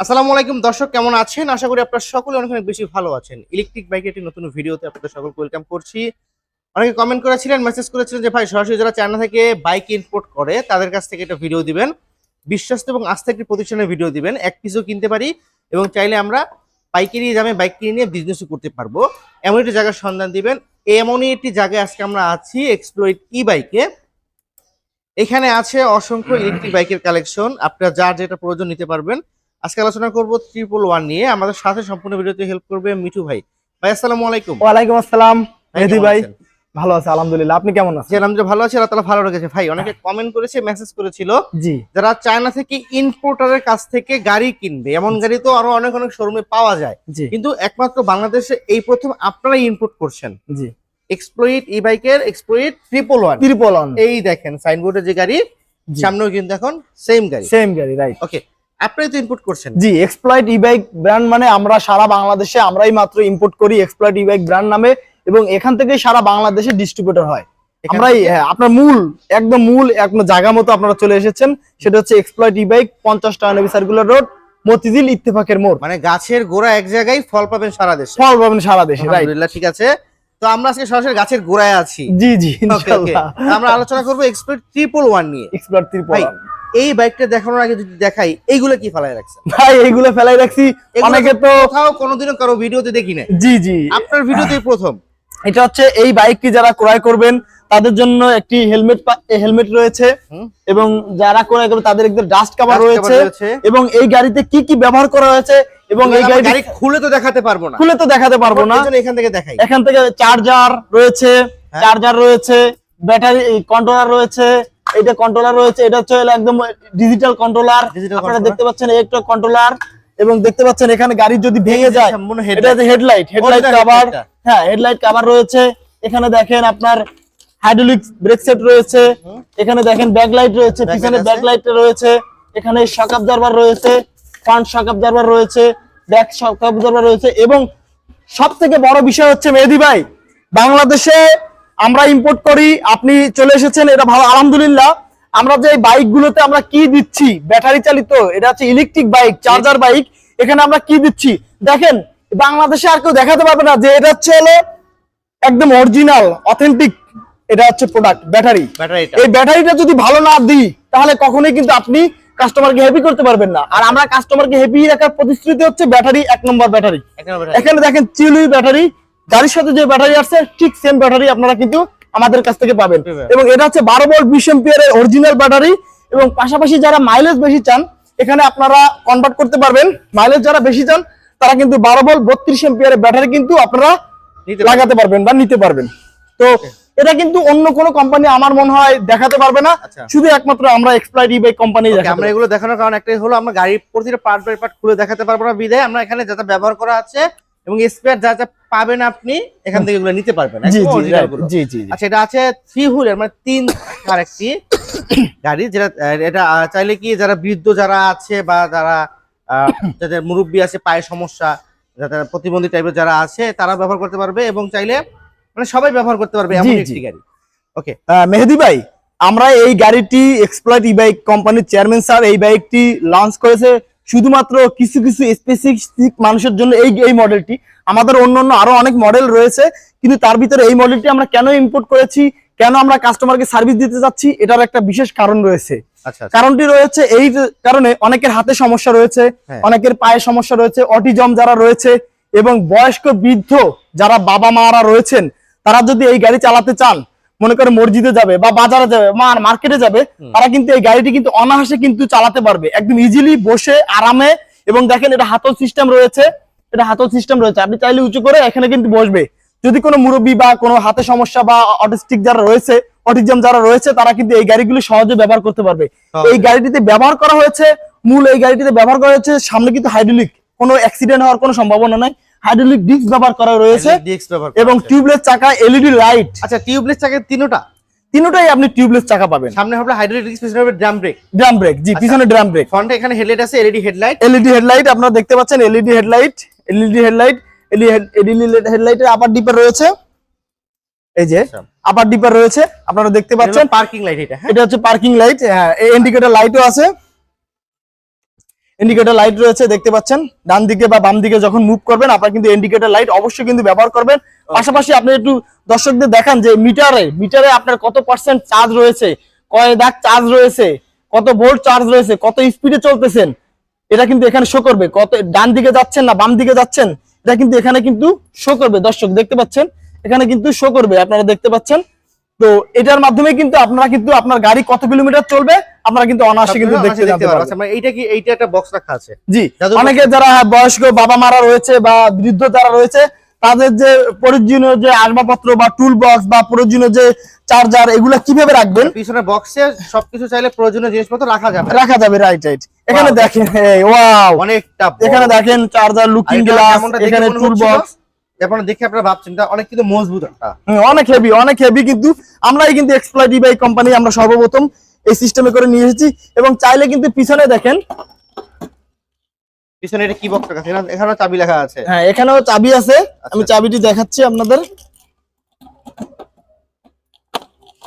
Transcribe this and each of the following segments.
আসসালামু আলাইকুম, দর্শক কেমন আছেন? আশা করি আপনারা সকলে অনেক অনেক বেশি ভালো আছেন। ইলেকট্রিক বাইকের একটি নতুন ভিডিওতে আপনাদের সকলকে ওয়েলকাম করছি। অনেকে কমেন্ট করেছিলেন মেসেজ করেছিলেন যে, ভাই, সরাসরি যারা চায়না থেকে বাইক ইম্পোর্ট করে, তাদের কাছ থেকে একটা ভিডিও দিবেন। বিশ্বস্ত এবং আস্থা একটি প্রতিষ্ঠানের ভিডিও দিবেন। এক পিসও কিনতে পারি এবং চাইলে আমরা পাইকারি দামে বাইক কিনে নিয়ে বিজনেসও করতে পারব। এমন একটি জায়গার সন্ধান দিবেন। এমনই একটি জায়গায় আজকে আমরা আছি এক্সপ্লোইট ই বাইকে এখানে আছে অসংখ্য ইলেকট্রিক বাইকের কালেকশন আপনারা যার যেটা প্রয়োজন নিতে পারবেন। আজকে আলোচনা করব ট্রিপল ওয়ান নিয়ে। আমাদের সাথে সম্পূর্ণ ভিডিওতে হেল্প করবে মিঠু ভাই। ভাই আসসালামু আলাইকুম। ওয়ালাইকুম আসসালাম। মেহেদি ভাই ভালো আছে আলহামদুলিল্লাহ। আপনি কেমন আছেন? আলহামদুলিল্লাহ ভালো আছে। আল্লাহ তাআলা ভালো রেখেছে। ভাই অনেকে কমেন্ট করেছে মেসেজ করেছিল। জি। যারা চায়না থেকে ইম্পোর্টারের কাছ থেকে গাড়ি কিনবে এমন গাড়ি তো আরও অনেক অনেক শোরুমে পাওয়া যায়। জি। কিন্তু একমাত্র বাংলাদেশে এই প্রথম আপনারাই ইম্পোর্ট করছেন। জি। এক্সপ্লোইট ই বাইকের exploit triple one triple one এই দেখেন সাইনবোর্ডে যে গাড়ি সামনেও কিন্তু এখন সেম গাড়ি। সেম গাড়ি রাইট ওকে আপনারাই তো ইম্পোর্ট করছেন। জি এক্সপ্লয়েট ই বাইক ব্র্যান্ড মানে আমরা সারা বাংলাদেশে আমরাই মাত্র ইম্পোর্ট করি এক্সপ্লয়েট ই বাইক ব্র্যান্ড নামে এবং এখান থেকে সারা বাংলাদেশে ডিস্ট্রিবিউটর হয়। আমরাই হ্যাঁ আপনার মূল একদম মূল একদম জায়গা মতো আপনারা চলে এসেছেন। সেটা হচ্ছে এক্সপ্লয়েট ই বাইক পঞ্চাশ টাকা নবী সার্কুলার রোড মতিঝিল ইত্তেফাকের মোড়। মানে গাছের গোড়া এক জায়গায় ফল পাবেন সারা দেশে। ফল পাবেন সারা দেশে আলহামদুলিল্লাহ ঠিক আছে। তো আমরা আজকে সরাসরি গাছের গোড়ায় আছি। জি জি আমরা আলোচনা করব এক্সপ্লোর ট্রিপল ওয়ান নিয়ে। এক্সপ্লয়েট ত্রিপল ভাই, এই বাইকটা দেখানোর আগে যদি দেখাই এইগুলো কি ফেলাই রাখছেন? ভাই এইগুলো ফেলাই রাখছি। অনেকে তো কোথাও কোনোদিনও কারও ভিডিওতে দেখি না জি জি। আপনার ভিডিওতেই প্রথম। এটা হচ্ছে এই বাইকটি যারা ক্রয় করবেন তাদের জন্য একটি হেলমেট হেলমেট রয়েছে এবং যারা ক্রয় করবে তাদের একদম ডাস্ট কাভার রয়েছে। এবং এই গাড়িতে কি কি ব্যবহার করা হয়েছে এবং এই গাড়ি গাড়ি খুলে তো দেখাতে পারব না। খুলে তো দেখাতে পারব না। এখান থেকে দেখাই। এখান থেকে চার্জার রয়েছে হ্যাঁ। চার্জার রয়েছে ব্যাটারি কন্ট্রোলার রয়েছে এটা কন্ট্রোলার রয়েছে এটা হচ্ছে একদম ডিজিটাল কন্ট্রোলার আপনারা দেখতে পাচ্ছেন একটা কন্ট্রোলার এবং দেখতে পাচ্ছেন এখানে গাড়ি যদি ভেঙে যায় এটা হেডলাইট হেডলাইট কভার হ্যাঁ হেডলাইট কভার রয়েছে। এখানে দেখেন আপনার হাইড্রোলিক ব্রেক সেট রয়েছে। এখানে দেখেন ব্যাকলাইট রয়েছে পিছনে। ব্যাকলাইট রয়েছে। এখানে শক অবজারভার রয়েছে ফ্রন্ট শক অবজারভার রয়েছে ব্যাক শক অবজারভার রয়েছে এবং সব থেকে বড় বিষয় হচ্ছে মেহেদি ভাই বাংলাদেশে আমরা ইম্পোর্ট করি আপনি চলে এসেছেন এটা ভালো আলহামদুলিল্লাহ। আমরা যে বাইক গুলোতে আমরা কি দিচ্ছি ব্যাটারি চালিত এটা হচ্ছে ইলেকট্রিক বাইক চার্জার বাইক এখানে আমরা কি দিচ্ছি? দেখেন বাংলাদেশে আর কেউ দেখাতে পারবে না যে এটা হচ্ছে হলো একদম অরিজিনাল অথেন্টিক এটা হচ্ছে প্রোডাক্ট ব্যাটারি এই ব্যাটারিটা যদি ভালো না দিই তাহলে কখনোই কিন্তু আপনি কাস্টমারকে হ্যাপি করতে পারবেন না। আর আমরা কাস্টমারকে হ্যাপি রাখার প্রতিশ্রুতি হচ্ছে ব্যাটারি এক নম্বর ব্যাটারি। এখানে দেখেন চিলুই ব্যাটারি গাড়ির সাথে যে ব্যাটারি আসছে ঠিক সেম ব্যাটারি আপনারা কিন্তু আমাদের কাছ থেকে পাবেন। এবং এটা হচ্ছে বারো ভোল্ট বিশ এম্পিয়ারের অরিজিনাল ব্যাটারি। এবং পাশাপাশি যারা মাইলেজ বেশি চান এখানে আপনারা কনভার্ট করতে পারবেন। মাইলেজ যারা বেশি চান তারা কিন্তু বারো ভোল্ট বত্রিশ এম্পিয়ারের ব্যাটারি কিন্তু আপনারা লাগাতে পারবেন বা নিতে পারবেন। তো এটা কিন্তু অন্য কোনো কোম্পানি আমার মনে হয় দেখাতে পারবে না। আচ্ছা। শুধু একমাত্র আমরা এক্সপ্লাইট ই বাইক কোম্পানি আমরা এগুলো দেখানোর কারণ একটাই হলো আমরা গাড়ির প্রতিটা পার্ট বাই পার্ট খুলে দেখাতে পারব না বিদায়। আমরা এখানে যা যা ব্যবহার করা আছে এবং স্পেয়ার যা যা পাবেন আপনি এখান থেকে এগুলো নিতে পারবেন জি জি। আচ্ছা এটা আছে থ্রি হুইলের মানে তিন আর একটি গাড়ি যেটা এটা চাইলে কি যারা বৃদ্ধ যারা আছে বা যারা যাদের মুরব্বী আছে পায়ের সমস্যা যাদের প্রতিবন্ধী টাইপের যারা আছে তারা ব্যবহার করতে পারবে এবং চাইলে মানে সবাই ব্যবহার করতে পারবে এমন একটি গাড়ি। ওকে মেহেদি ভাই আমরা এই গাড়িটি এক্সপ্লয়েট ই বাইক কোম্পানির চেয়ারম্যান স্যার এই বাইকটি লঞ্চ করেছে শুধুমাত্র কিছু কিছু স্পেসিফিক মানুষের জন্য এই এই মডেলটি আমাদের অন্য অন্য আরও অনেক মডেল রয়েছে কিন্তু তার ভিতরে এই মডেলটি আমরা কেন ইম্পোর্ট করেছি কেন আমরা কাস্টমারকে সার্ভিস দিতে যাচ্ছি এটার একটা বিশেষ কারণ রয়েছে আচ্ছা আচ্ছা। কারণটি রয়েছে এই কারণে অনেকের হাতে সমস্যা রয়েছে হ্যাঁ। অনেকের পায়ে সমস্যা রয়েছে অটিজম যারা রয়েছে এবং বয়স্ক বৃদ্ধ যারা বাবা মারা রয়েছেন তারা যদি এই গাড়ি চালাতে চান মনে করে মসজিদে যাবে বা বাজারে যাবে বা মার্কেটে যাবে তারা কিন্তু এই গাড়িটি কিন্তু অনায়াসে কিন্তু চালাতে পারবে। একদম ইজিলি বসে আরামে এবং দেখেন এটা হাতল সিস্টেম রয়েছে এটা হাতল সিস্টেম রয়েছে। আপনি চাইলে উঁচু করে এখানে কিন্তু বসবে। যদি কোনো মুরব্বী বা কোনো হাতে সমস্যা বা অটিস্টিক যারা রয়েছে অটিজম যারা রয়েছে তারা কিন্তু এই গাড়িগুলি সহজে ব্যবহার করতে পারবে। এই গাড়িটিতে ব্যবহার করা হয়েছে মূল এই গাড়িটিতে ব্যবহার করা হয়েছে সামনে কিন্তু হাইড্রোলিক কোনো অ্যাক্সিডেন্ট হওয়ার কোনো সম্ভাবনা নাই। হাইড্রোলিক ডিস্ক ব্যবহার করা রয়েছে এবং টিউবলেস চাকা এলইডি লাইট আচ্ছা টিউবলেস চাকের তিনটা। তিনটাই আপনি টিউবলেস চাকা পাবেন। সামনে হবে হাইড্রোলিক ডিস্ক পিছনে হবে ড্রাম ব্রেক। ড্রাম ব্রেক জি পিছনে ড্রাম ব্রেক। ফ্রন্টে এখানে হেডলাইট আছে এলইডি হেডলাইট। এলইডি হেডলাইট আপনারা দেখতে পাচ্ছেন LED headlight LED headlight LED হেডলাইটের upper dipper রয়েছে। এই যে আচ্ছা। আপার ডিপার রয়েছে আপনারা দেখতে পাচ্ছেন। পার্কিং লাইট এটা হ্যাঁ। এটা হচ্ছে পার্কিং লাইট হ্যাঁ এই ইন্ডিকেটর লাইটও আছে। ইন্ডিকেটর লাইট রয়েছে দেখতে পাচ্ছেন? ডান দিকে বা বাম দিকে যখন মুভ করবেন আপনারা কিন্তু ইন্ডিকেটর লাইট অবশ্যই কিন্তু ব্যবহার করবেন। পাশাপাশি আপনি একটু দর্শকদের দেখান যে মিটারে মিটারে আপনার কত পার্সেন্ট চার্জ রয়েছে কয় দাগ চার্জ রয়েছে কত ভোল্ট চার্জ রয়েছে কত স্পিডে চলতেছেন এটা কিন্তু এখানে শো করবে। কত ডান দিকে যাচ্ছেন না বাম দিকে যাচ্ছেন এটা কিন্তু এখানে কিন্তু শো করবে। দর্শক দেখতে পাচ্ছেন? এখানে কিন্তু শো করবে আপনারা দেখতে পাচ্ছেন? তো এটার মাধ্যমে কিন্তু আপনারা কিন্তু আপনার গাড়ি কত কিলোমিটার চলবে আপনারা কিন্তু অনায়াসে কিন্তু দেখতে দেখতে পারবেন। আচ্ছা মানে এইটা কি এইটা একটা বক্স রাখা আছে? জি অনেকে যারা বয়স্ক বাবা মারা রয়েছে বা বৃদ্ধ যারা রয়েছে তাদের যে প্রয়োজনীয় যে আসবাবপত্র বা টুল বক্স বা প্রয়োজনীয় যে চার্জার এগুলো কীভাবে রাখবেন? পিছনে বক্সে সবকিছু চাইলে প্রয়োজনীয় জিনিসপত্র রাখা যাবে। রাখা যাবে রাইট রাইট এখানে দেখেন ওয়াও অনেকটা। এখানে দেখেন চার্জার লুকিং গ্লাস এখানে টুল বক্স দেখে আপনারা ভাবছেন এটা অনেক কিন্তু মজবুত একটা। অনেক হেভি অনেক হেভি কিন্তু আমরাই কিন্তু কোম্পানি আমরা সর্বপ্রথম এই সিস্টেমে করে নিয়ে এসেছি। এবং চাইলে কিন্তু পিছনে দেখেন পিছনে এটা কি বক্স রাখা আছে এখানে- এখানেও চাবি লেখা আছে। হ্যাঁ এখানেও চাবি আছে। আমি চাবিটি দেখাচ্ছি আপনাদের।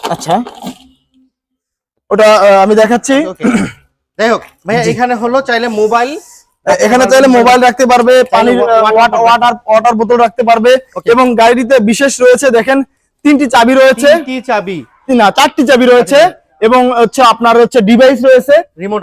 আচ্ছা। ওটা আমি দেখাচ্ছি। যাই হোক ভাইয়া এখানে হলো চাইলে মোবাইল এখানে চাইলে মোবাইল রাখতে পারবে পানির ওয়াটার ওয়াটার বোতল রাখতে পারবে এবং গাড়িটিতে বিশেষ রয়েছে দেখেন তিনটি চাবি রয়েছে। চাবি। না চারটি চাবি রয়েছে এবং হচ্ছে আপনার হচ্ছে ডিভাইস রয়েছে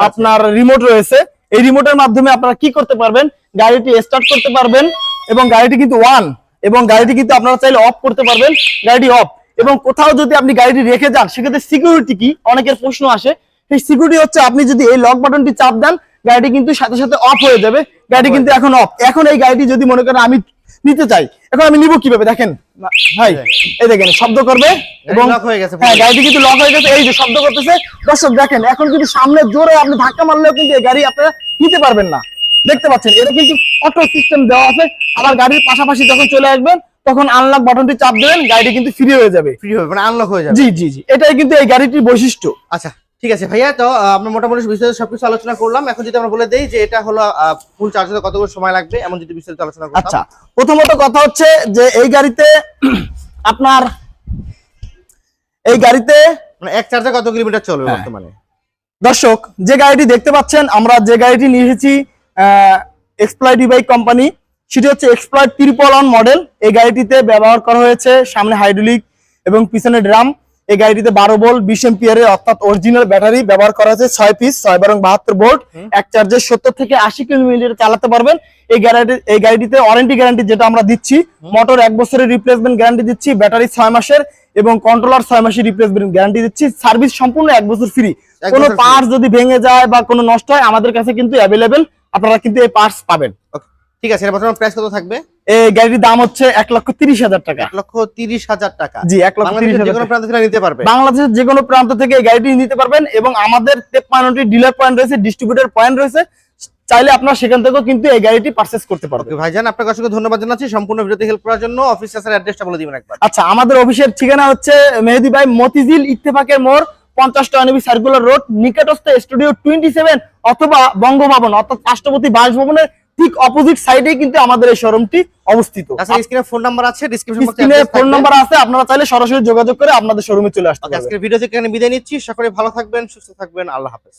আপনার রিমোট রয়েছে। এই রিমোটের মাধ্যমে আপনারা কি করতে পারবেন? গাড়িটি স্টার্ট করতে পারবেন এবং গাড়িটি কিন্তু ওয়ান এবং গাড়িটি কিন্তু আপনারা চাইলে অফ করতে পারবেন গাড়িটি অফ এবং কোথাও যদি আপনি গাড়িটি রেখে যান সেক্ষেত্রে সিকিউরিটি কি? অনেকের প্রশ্ন আসে। সেই সিকিউরিটি হচ্ছে আপনি যদি এই লক বাটনটি চাপ দেন গাড়িটি কিন্তু সাথে সাথে অফ হয়ে যাবে। গাড়ি কিন্তু এখন অফ এখন এই গাড়িটি যদি মনে করেন আমি নিতে চাই এখন আমি নিব কীভাবে? দেখেন ভাই এই দেখেন শব্দ করবে এবং হ্যাঁ গাড়িটি কিন্তু লক হয়ে গেছে। এই যে শব্দ করতেছে দর্শক দেখেন এখন কিন্তু সামনে জোরে আপনি ধাক্কা মারলেও কিন্তু এই গাড়ি আপনারা নিতে পারবেন না। দেখতে পাচ্ছেন এটা কিন্তু অটো সিস্টেম দেওয়া আছে। আবার গাড়ির পাশাপাশি যখন চলে আসবেন তখন আনলক বাটনটি চাপ দেবেন গাড়িটি কিন্তু ফ্রি হয়ে যাবে। ফ্রি হবে মানে আনলক হয়ে যাবে। জি জি জি এটাই কিন্তু এই গাড়িটির বৈশিষ্ট্য। আচ্ছা ঠিক আছে ভাইয়া তো আমরা মোটামুটি বিস্তারিত সবকিছু আলোচনা করলাম। এখন যদি আমরা বলে দেই যে এটা হলো ফুল চার্জ হতে কতক্ষণ সময় লাগবে এমন যদি বিস্তারিত আলোচনা করতাম। আচ্ছা প্রথমত কথা হচ্ছে যে এই গাড়িতে আপনার এই গাড়িতে মানে এক চার্জে কত কিলোমিটার চলবে হ্যাঁ। বর্তমানে? দর্শক যে গাড়িটি দেখতে পাচ্ছেন আমরা যে গাড়িটি নিয়ে এসেছি এক্সপ্লয়েড বাইক কোম্পানি সেটি হচ্ছে এক্সপ্লয়েড ত্রিপল অন মডেল এই গাড়িটিতে ব্যবহার করা হয়েছে সামনে হাইড্রোলিক এবং পিছনে ড্রাম এই গাড়িটিতে বারো ভোল্ট বিশ এম্পিয়ারের অর্থাৎ অরিজিনাল ব্যাটারি ব্যবহার করা হয়েছে ছয় পিস ছয় বারং বাহাত্তর ভোল্ট এক চার্জে সত্তর থেকে আশি কিলোমিটার চালাতে পারবেন। এই গাড়িটি এই গাড়িটিতে ওয়ারেন্টি গ্যারান্টি যেটা আমরা দিচ্ছি মোটর এক বছরের রিপ্লেসমেন্ট গ্যারান্টি দিচ্ছি ব্যাটারি ছয় মাসের এবং কন্ট্রোলার ছয় মাসের রিপ্লেসমেন্ট গ্যারান্টি দিচ্ছি। সার্ভিস সম্পূর্ণ এক বছর ফ্রি কোনো পার্টস যদি ভেঙে যায় বা কোনো নষ্ট হয় আমাদের কাছে কিন্তু অ্যাভেলেবেল আপনারা কিন্তু এই পার্টস পাবেন। ঠিক আছে এর বর্তমান প্রাইস কত থাকবে? এই গাড়িটির দাম হচ্ছে এক লক্ষ তিরিশ হাজার টাকা। এক লক্ষ তিরিশ হাজার টাকা। জি এক লক্ষ তিরিশ হাজার কোনো প্রান্ত থেকে নিতে পারবে? বাংলাদেশের যে কোনো প্রান্ত থেকে এই গাড়িটি নিতে পারবেন এবং আমাদের তেপ্পান্নটি ডিলার পয়েন্ট রয়েছে ডিস্ট্রিবিউটর পয়েন্ট রয়েছে চাইলে আপনারা সেখান থেকেও কিন্তু এই গাড়িটি পারচেস করতে পারবেন। ভাইজান আপনাকে অসংখ্য ধন্যবাদ জানাচ্ছি। সম্পূর্ণ ভিডিওতে হেল্প করার জন্য অফিস চাষের অ্যাড্রেসটা বলে দিবেন একবার। আচ্ছা আমাদের অফিসের ঠিকানা হচ্ছে মেহেদি ভাই মতিঝিল ইত্তেফাকের মোড় পঞ্চাশ সার্কুলার রোড নিকটস্থ স্টুডিও টোয়েন্টি সেভেন অথবা বঙ্গভবন অর্থাৎ রাষ্ট্রপতি বাসভবনের ঠিক অপোজিট সাইডে কিন্তু আমাদের এই শোরুমটি অবস্থিত। আচ্ছা স্ক্রিনে ফোন নাম্বার আছে ডেসক্রিপশন বক্সে স্ক্রিনে ফোন নাম্বার আছে আপনারা চাইলে সরাসরি যোগাযোগ করে আপনাদের শোরুমে চলে আসতে পারেন আজকের ভিডিও থেকে এখানে বিদায় নিচ্ছি সকলে ভালো থাকবেন সুস্থ থাকবেন আল্লাহ হাফেজ।